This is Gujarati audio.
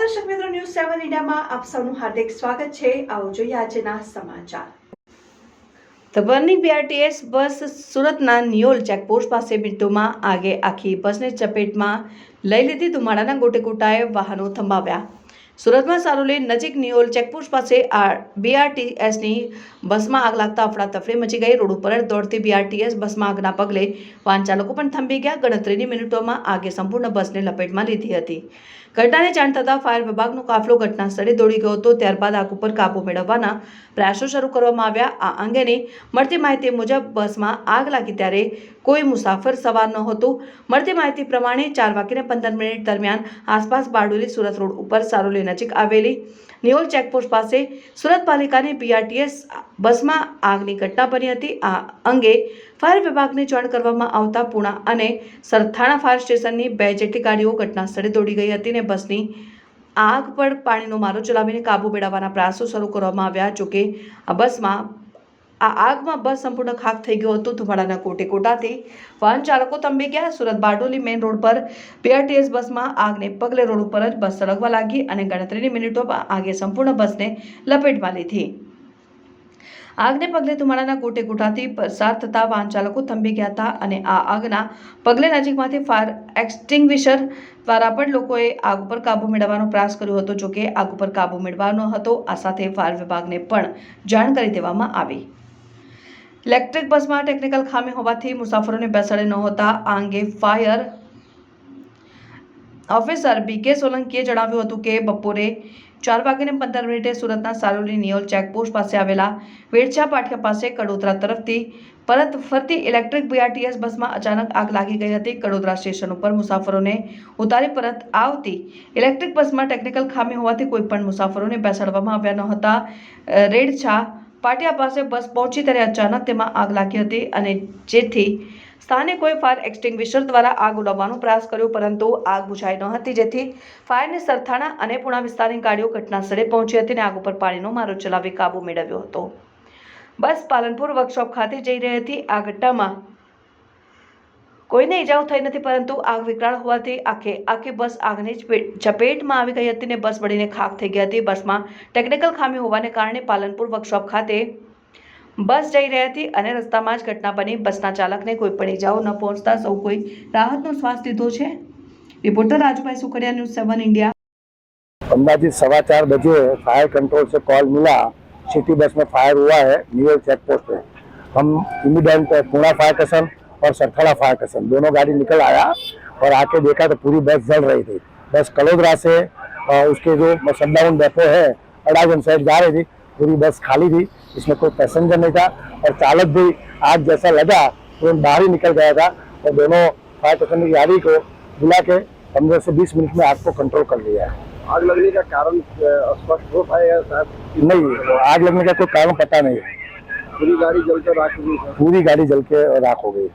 ન્યૂઝમાં આપ સૌનું હાર્દિક સ્વાગત છે. આવો જોઈએ આજના સમાચાર. ધબરની બીઆરટીએસ બસ સુરતના નિયોલ ચેકપોસ્ટ પાસે મૃત્યુમાં આગે આખી બસને ચપેટમાં લઈ લીધી ધુમાડાના ગોટેગોટાએ વાહનો થંભાવ્યા. સુરતમાં સારોલી નજીક નિયોલ ચેકપોસ્ટ પાસે આ બીઆરટીએસની બસમાં આગ લાગતા અફડાતફડી મચી ગઈ. રોડ ઉપર દોડતી બીઆરટીએસ બસમાં આગના પગલે વાહન ચાલકો પણ થંભી ગયા. ગણતરીની મિનિટોમાં આગે સંપૂર્ણ બસને લપેટમાં લીધી હતી. ઘટનાને જાણ થતાં ફાયર વિભાગનો કાફલો ઘટના સ્થળે દોડી ગયો હતો. ત્યારબાદ આગ ઉપર કાબુ મેળવવાના પ્રયાસો શરૂ કરવામાં આવ્યા. આ અંગેની મળતી માહિતી મુજબ બસમાં આગ લાગી ત્યારે કોઈ મુસાફર સવાર નહોતું મળતી માહિતી પ્રમાણે ચાર વાગ્યે પંદર મિનિટ દરમિયાન આસપાસ બારડોલી સુરત રોડ ઉપર સારોલી નજીક આવેલી નિયોલ ચેકપોસ્ટ પાસે સુરત પાલિકાની બીઆરટીએસ બસમાં આગની ઘટના બની હતી. આ અંગે ફાયર વિભાગને જાણ કરવામાં આવતા પૂણા અને સરથાણા ફાયર સ્ટેશનની બે જેટલી ગાડીઓ ઘટના સ્થળે દોડી ગઈ હતી ને બસની આગ પર પાણીનો મારો ચલાવીને કાબુ મેળવવાના પ્રયાસો શરૂ કરવામાં આવ્યા. જોકે આ બસમાં આ આગમાં બસ સંપૂર્ણ ખાક થઈ ગયો હતો. ધુમાડાના કોટે કોટાથી વાહન ચાલકો તંબી ગયા. સુરત બારડોલી મેઇન રોડ પર બીઆરટીએસ બસમાં આગને પગલે રોડ ઉપર જ બસ સળગવા લાગી અને ગણતરીની મિનિટોમાં આગે સંપૂર્ણ બસને લપેટમાં લીધી. આગને પગલે ધુમાડાના ગોટે ગોટાથી પસાર થતા વાહન ચાલકો થંભી ગયા હતા અને આ આગના પગલે નજીકમાંથી ફાયર એક્સટિંગ્વિશર દ્વારા પણ લોકોએ આગ ઉપર કાબુ મેળવવાનો પ્રયાસ કર્યો હતો. જોકે આગ ઉપર કાબુ મેળવવાનો હતો. આ સાથે ફાયર વિભાગને પણ જાણ કરી દેવામાં આવી. ઇલેક્ટ્રિક બસમાં ટેકનિકલ ખામી હોવાથી મુસાફરોને બેસાડે નહોતા આ અંગે ફાયર ઓફિસર બી કે સોલંકીએ જણાવ્યું હતું કે બપોરે ચાર વાગ્યાને પંદર મિનિટે સુરતના સારોલી નિયોલ ચેકપોસ્ટ પાસે આવેલા વેડછા પાટિયા પાસે કડોદરા તરફથી પરત ફરતી ઇલેક્ટ્રિક બીઆરટીએસ બસમાં અચાનક આગ લાગી ગઈ હતી. કડોદરા સ્ટેશન ઉપર મુસાફરોને ઉતારી પરત આવતી ઇલેક્ટ્રિક બસમાં ટેકનિકલ ખામી હોવાથી કોઈપણ મુસાફરોને બેસાડવામાં આવ્યા ન હતા. રેડછા પાટિયા પાસે બસ પહોંચી ત્યારે અચાનક તેમાં આગ લાગી હતી અને જેથી સ્થાનિકોએ ફાયર એક્સટિંગ્વિશર દ્વારા આગ ઉડાવવાનો પ્રયાસ કર્યો, પરંતુ આગ બુઝાઈ ન હતી. જેથી ફાયરની સરથાણા અને પુણા વિસ્તારની ગાડીઓ ઘટના સ્થળે પહોંચી હતી અને આગ ઉપર પાણીનો મારો ચલાવી કાબુ મેળવ્યો હતો. બસ પાલનપુર વર્કશોપ ખાતે જઈ રહી હતી. આ ઘટનામાં કોઈને ઈજાઓ થઈ નથી પરંતુ આગ વિકરાળ હોવાથી આખે આખી બસ આગની ચપે- ચપેટમાં આવી ગઈ હતી ને બસ બળીને ખાક થઈ ગઈ હતી બસમાં ટેકનિકલ ખામી હોવાને કારણે પાલનપુર વર્કશોપ ખાતે બસ જઈ રહી હતી અને રસ્તામાં જ ઘટના બની બસના ચાલકને કોઈ પણ ઈજાઓ ન પહોંચતા સૌ કોઈ રાહતનો શ્વાસ લીધો છે reporter Rajubhai Sukhadia news seven India अंदाजित सवा चार बजे फायर कंट्रोल से कॉल मिला सिटी बस में फायर हुआ है न्यूअल चेक पोस्ट पे हम इमीडिएट पुणे फायर स्टेशन और सरथड़ा फायर स्टेशन दोनों गाड़ी निकल आया और आके देखा तो पूरी बस जल रही थी। बस कलोदरा से उसके जो शटडाउन डेपो है अड़ागन साइड जा रही थी पूरी बस खाली थी इसमें कोई पैसेंजर नहीं था और चालक भी आग जैसा लगा तुरंत बाहर ही निकल गया था और दोनों फायर स्टेशन की गाड़ी को बुला के पंद्रह से बीस मिनट में आग को कंट्रोल कर लिया है। आग लगने का कारण स्पष्ट हो पाया साहब? नहीं आग लगने का कोई कारण पता नहीं। पूरी गाड़ी जलकर राख हो गई। पूरी गाड़ी जल के राख हो गई।